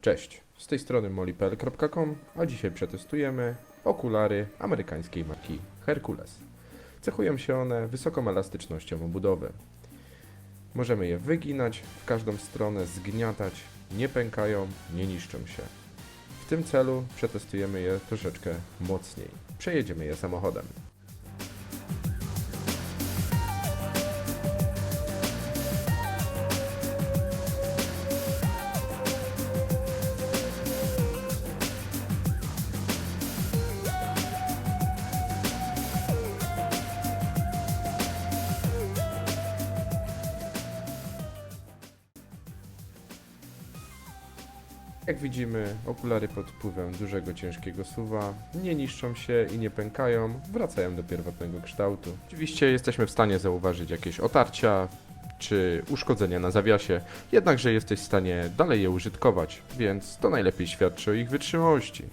Cześć, z tej strony molipel.com, a dzisiaj przetestujemy okulary amerykańskiej marki Hercules. Cechują się one wysoką elastycznością obudowy. Możemy je wyginać w każdą stronę, zgniatać, nie pękają, nie niszczą się. W tym celu przetestujemy je troszeczkę mocniej. Przejedziemy je samochodem. Jak widzimy, okulary pod wpływem dużego, ciężkiego suwa nie niszczą się i nie pękają, wracają do pierwotnego kształtu. Oczywiście jesteśmy w stanie zauważyć jakieś otarcia czy uszkodzenia na zawiasie, jednakże jesteś w stanie dalej je użytkować, więc to najlepiej świadczy o ich wytrzymałości.